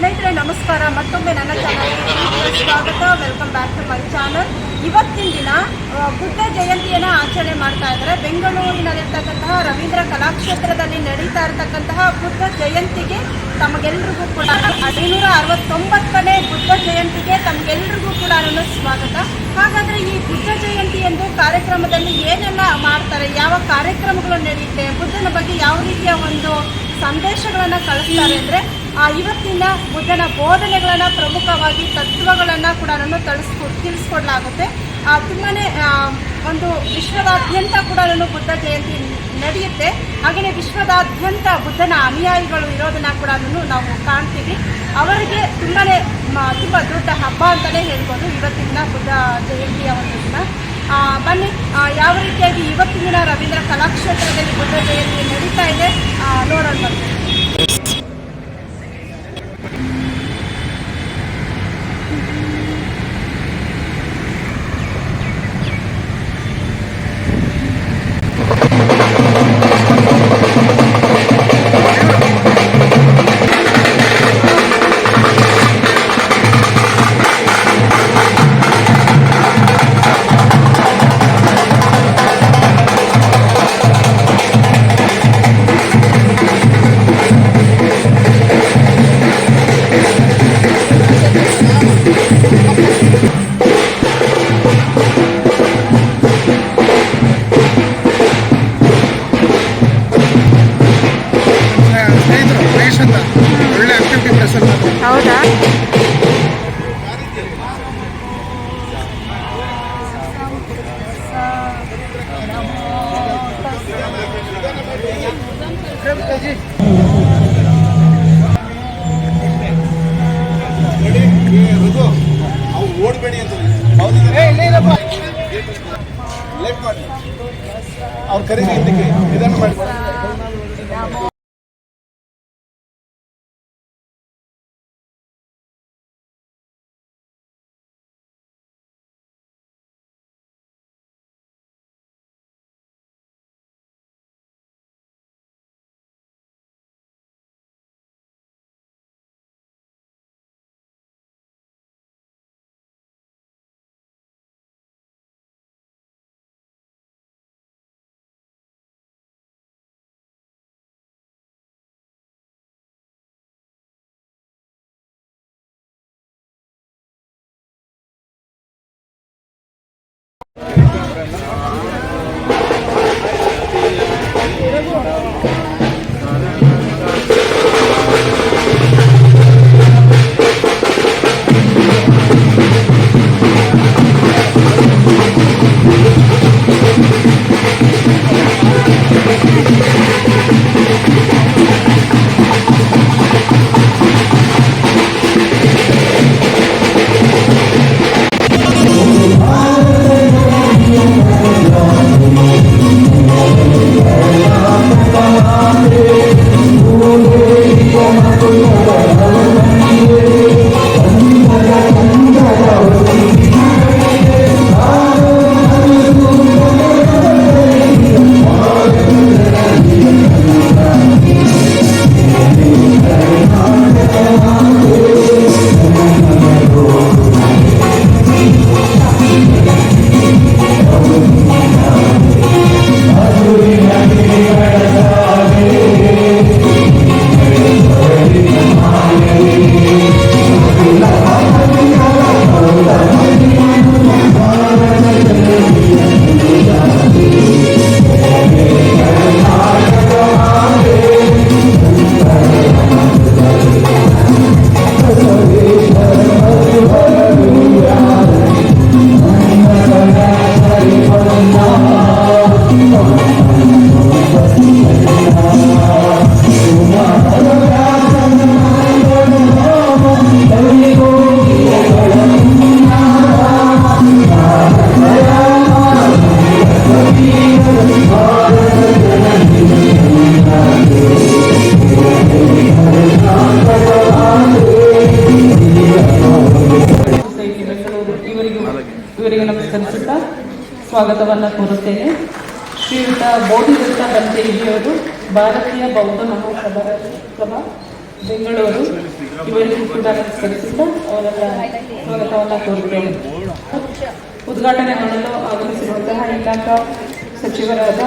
ಸ್ನೇಹಿತರೆ, ನಮಸ್ಕಾರ. ಮತ್ತೊಮ್ಮೆ ನನ್ನ ಚಾನಲ್ಗೆ ಸ್ವಾಗತ. Welcome back to my channel ಇವತ್ತಿನ ದಿನ ಬುದ್ಧ ಜಯಂತಿಯನ್ನು ಆಚರಣೆ ಮಾಡ್ತಾ ಇದ್ದಾರೆ. ಬೆಂಗಳೂರಿನಲ್ಲಿರ್ತಕ್ಕಂತಹ ರವೀಂದ್ರ ಕಲಾಕ್ಷೇತ್ರದಲ್ಲಿ ನಡೀತಾ ಇರತಕ್ಕಂತಹ ಬುದ್ಧ ಜಯಂತಿಗೆ ತಮಗೆಲ್ರಿಗೂ ಕೂಡ ಐನೂರ ಅರವತ್ತೊಂಬತ್ತನೇ ಬುದ್ಧ ಜಯಂತಿಗೆ ತಮಗೆಲ್ರಿಗೂ ಕೂಡ ನನ್ನ ಸ್ವಾಗತ. ಹಾಗಾದ್ರೆ ಈ ಬುದ್ಧ ಜಯಂತಿ ಎಂದು ಕಾರ್ಯಕ್ರಮದಲ್ಲಿ ಏನೆಲ್ಲ ಮಾಡ್ತಾರೆ, ಯಾವ ಕಾರ್ಯಕ್ರಮಗಳು ನಡೆಯುತ್ತೆ, ಬುದ್ಧನ ಬಗ್ಗೆ ಯಾವ ರೀತಿಯ ಒಂದು ಸಂದೇಶಗಳನ್ನು ಕಳಿಸ್ತಾರೆ ಅಂದರೆ ಇವತ್ತಿನ ಬುದ್ಧನ ಬೋಧನೆಗಳನ್ನು ಪ್ರಮುಖವಾಗಿ ತತ್ವಗಳನ್ನು ಕೂಡ ತಿಳಿಸ್ಕೊ ತಿಳಿಸ್ಕೊಡ್ಲಾಗುತ್ತೆ. ತುಂಬಾ ಒಂದು ವಿಶ್ವದಾದ್ಯಂತ ಕೂಡ ಬುದ್ಧ ಜಯಂತಿ ನಡೆಯುತ್ತೆ. ಹಾಗೆಯೇ ವಿಶ್ವದಾದ್ಯಂತ ಬುದ್ಧನ ಅನುಯಾಯಿಗಳು ಇರೋದನ್ನ ಕೂಡ ನಾವು ಕಾಣ್ತೀವಿ. ಅವರಿಗೆ ತುಂಬಾ ತುಂಬ ದೊಡ್ಡ ಹಬ್ಬ ಅಂತಲೇ ಹೇಳ್ಬೋದು ಇವತ್ತಿನ ಬುದ್ಧ ಜಯಂತಿಯ ಒಂದು ದಿನ. ಆ, ಬನ್ನಿ ಆ, ಯಾವ ರೀತಿಯಾಗಿ ಇವತ್ತಿನ ರವೀಂದ್ರ ಕಲಾಕ್ಷೇತ್ರದಲ್ಲಿ ಬುದ್ಧ ಜಯಂತಿ ನಡೀತಾ ಇದೆ ನೋಡೋಣ ನೋಡೋಣ ಹೌದಾ? ಓಡಬೇಡಿ ಅಂತ ಲೇಟ್ ಮಾಡಿ. ಅವ್ರು ಕರೀರಿ ಹಿಂದಕ್ಕೆ ಇದನ್ನು ಮಾಡಿ. ಸೊಸೈಟಿ ಸ್ವಾಗತವನ್ನು ಕೋರುತ್ತೇನೆ. ಶ್ರೀಯುತ ಬೋಧಿದತ್ತ ಬಂತೆ ಹಿರಿಯವರು, ಭಾರತೀಯ ಬೌದ್ಧ ಮಹಾಸಭಾ ಸಭಾ, ಬೆಂಗಳೂರು. ಇವರಿಗೂ ಕೂಡ ನಮಸ್ಕರಿಸುತ್ತಾ ಅವರೆಲ್ಲ ಸ್ವಾಗತವನ್ನು ಕೋರುತ್ತೇನೆ. ಉದ್ಘಾಟನೆ ಮಾಡಲು ಆಗಮಿಸಿರುವಂತಹ ಇಲಾಖಾ ಸಚಿವರಾದ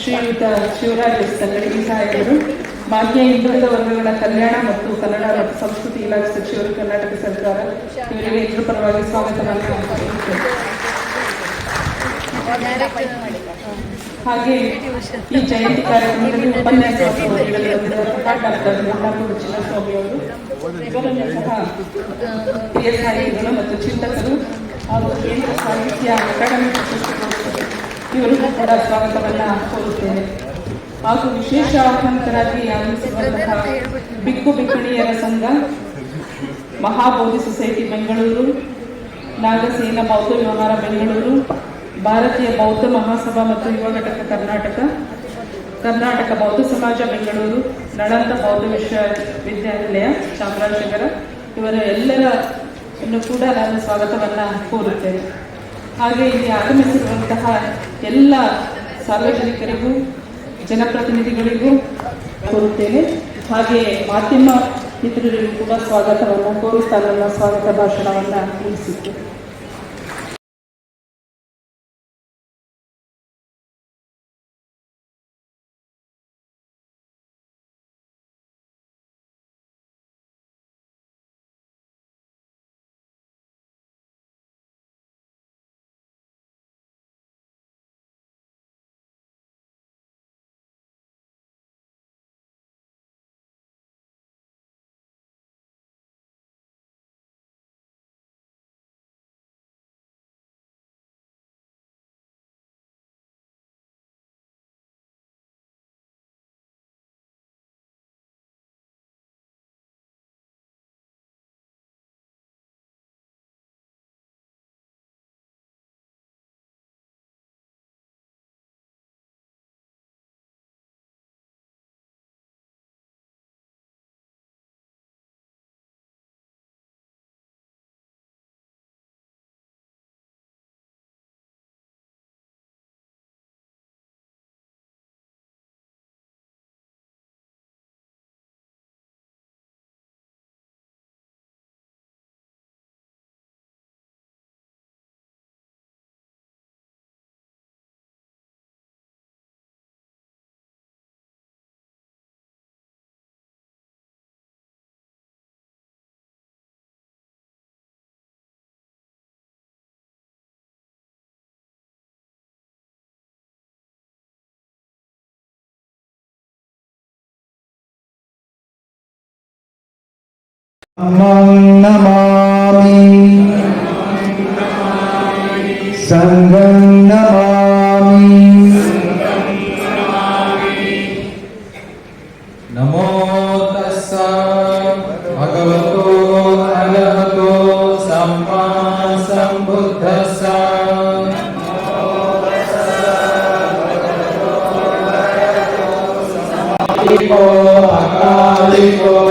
ಶ್ರೀಯುತ ಶಿವರಾಜ್ ಸಂಗಡಿ ಸಾಹೇಬರು ಮಾನ್ಯ ಹಿಂದುಳಿದ ವರ್ಗಗಳ ಕಲ್ಯಾಣ ಮತ್ತು ಕನ್ನಡ ಮತ್ತು ಸಂಸ್ಕೃತಿ ಇಲಾಖೆ ಸಚಿವರು, ಕರ್ನಾಟಕ ಸರ್ಕಾರ ಇವರಿಗೆ ಇದ್ರ ಪರವಾಗಿ ಸ್ವಾಗತವನ್ನು ಹಾಗೆ ಈ ಜಯಂತಿ ಕಾರ್ಯಕ್ರಮದಲ್ಲಿ ಉಪನ್ಯಾಸ ಚಿನ್ನಸ್ವಾಮಿ ಅವರು ಇವರನ್ನು ಸಹ ಹಿರಿಯ ಸಾಹಿತಿಗಳು ಮತ್ತು ಚಿಂತಕರು ಹಾಗೂ ಕೇಂದ್ರ ಸಾಹಿತ್ಯ ಅಕಾಡೆಮಿ ಇವರಿಗೂ ಕೂಡ ಸ್ವಾಗತವನ್ನ ಕೋರುತ್ತೇನೆ ಹಾಗೂ ವಿಶೇಷ ಆಹ್ವಾನಿತರಾಗಿ ಆಗಮಿಸಿರುವಂತಹ ಬಿಕ್ಕು ಬಿಕ್ಕಣಿಯರ ಸಂಘ ಮಹಾಬೋಧಿ ಸೊಸೈಟಿ ಬೆಂಗಳೂರು ನಾಗಸೇನ ಬೌದ್ಧ ವ್ಯವಹಾರ ಬೆಂಗಳೂರು ಭಾರತೀಯ ಬೌದ್ಧ ಮಹಾಸಭಾ ಮತ್ತು ಯುವ ಘಟಕ ಕರ್ನಾಟಕ ಕರ್ನಾಟಕ ಬೌದ್ಧ ಸಮಾಜ ಬೆಂಗಳೂರು, ನಳಂದ ಬೌದ್ಧ ವಿಶ್ವವಿದ್ಯಾನಿಲಯ ಚಾಮರಾಜನಗರ, ಇವರ ಎಲ್ಲರನ್ನು ಕೂಡ ನಾನು ಸ್ವಾಗತವನ್ನು ಕೋರುತ್ತೇನೆ. ಹಾಗೆ ಇಲ್ಲಿ ಆಗಮಿಸಿರುವಂತಹ ಎಲ್ಲ ಸಾರ್ವಜನಿಕರಿಗೂ, ಜನಪ್ರತಿನಿಧಿಗಳಿಗೂ ಕೋರುತ್ತೇನೆ. ಹಾಗೆ ಮಾಧ್ಯಮ ಮಿತ್ರರಿಗೂ ಕೂಡ ಸ್ವಾಗತವನ್ನು ಕೋರುತ್ತಾ ನನ್ನ ಸ್ವಾಗತ ಭಾಷಣವನ್ನು ಮುಗಿಸಿತ್ತು नमामि सङ्गं नमामि नमो तस्स भगवतो अरहतो सम्मा सम्बुद्धस्स अकालिको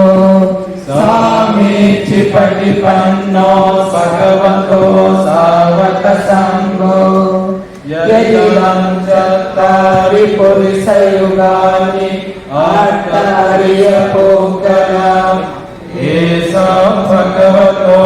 सामेचिपटिपन्नो भगवतो सावकसङ्गो यदिदं चत्वारि पुरुषयुगानि एषा भगवतो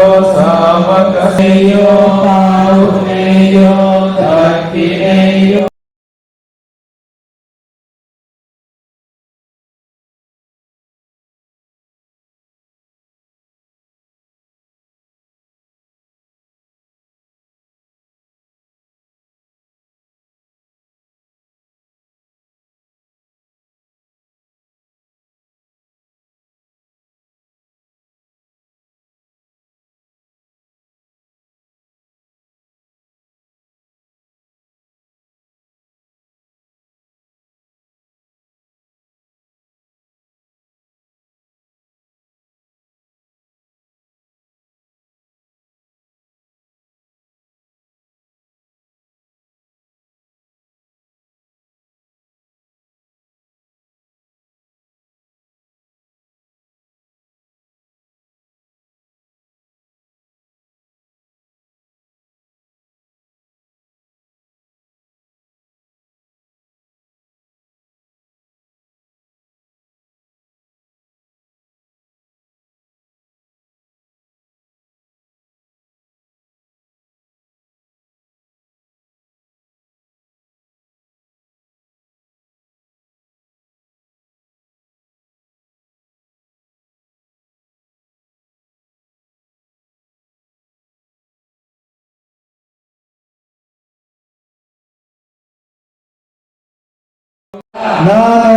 ನಾನು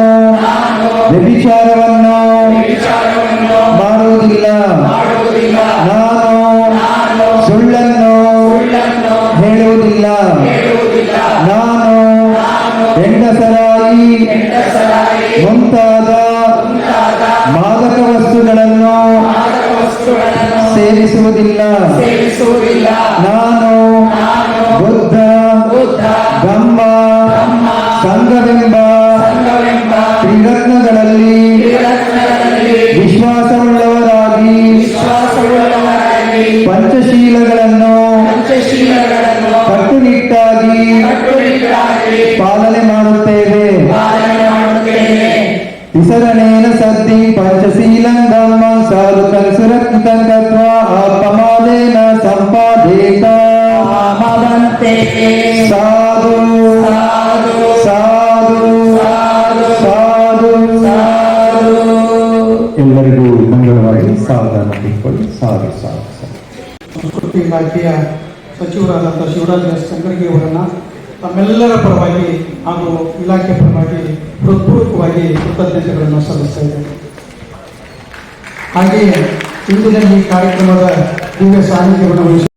ವ್ಯಭಿಚಾರವನ್ನು ಮಾಡುವುದಿಲ್ಲ. ನಾನು ಸುಳ್ಳನ್ನು ಹೇಳುವುದಿಲ್ಲ. ನಾನು ಹೆಂಡಸರಾಗಿ ಮುಂತಾದ ಮಾದಕ ವಸ್ತುಗಳನ್ನು ಸೇವಿಸುವುದಿಲ್ಲ. ನಾನು ವಿಸರಣೇನ ಸದ್ದಿ ಪಂಚಶೀಲಂ ಧಮ್ಮಂ ಸಾಧುಕಂ ಸುರಕ್ಷಿತಂ ಕತ್ವಾ ಅಪಮಾದೇನ ಸಂಪಾದೇತ ಸಾಧು ಸಾಧು ಸಾಧು ಎಲ್ಲರಿಗೂ ಮಂಗಳವಾರಲಿ ಸಾವಧಾನ ತಿಳ್ಕೊಳ್ಳಿ ಸಾಧು ಸಾಧು ಸಾಧು ಸಂಸ್ಕೃತಿ ಇಲಾಖೆಯ ಸಚಿವರಾದಂಥ ಶಿವರಾಜ್ ಎಸ್ ಸಂಗರ್ಗಿ ಅವರನ್ನ ತಮ್ಮೆಲ್ಲರ ಪರವಾಗಿ ಹಾಗೂ ಇಲಾಖೆ ಪರವಾಗಿ ಹೃತ್ಪೂರ್ವಕವಾಗಿ ಕೃತಜ್ಞತೆಗಳನ್ನು ಸಲ್ಲಿಸ್ತಾ ಇದ್ದೇನೆ. ಹಾಗೆಯೇ ಇಂದಿನ ಈ ಕಾರ್ಯಕ್ರಮದ ದಿವ್ಯ ಸಾನ್ನಿಧ್ಯವನ್ನು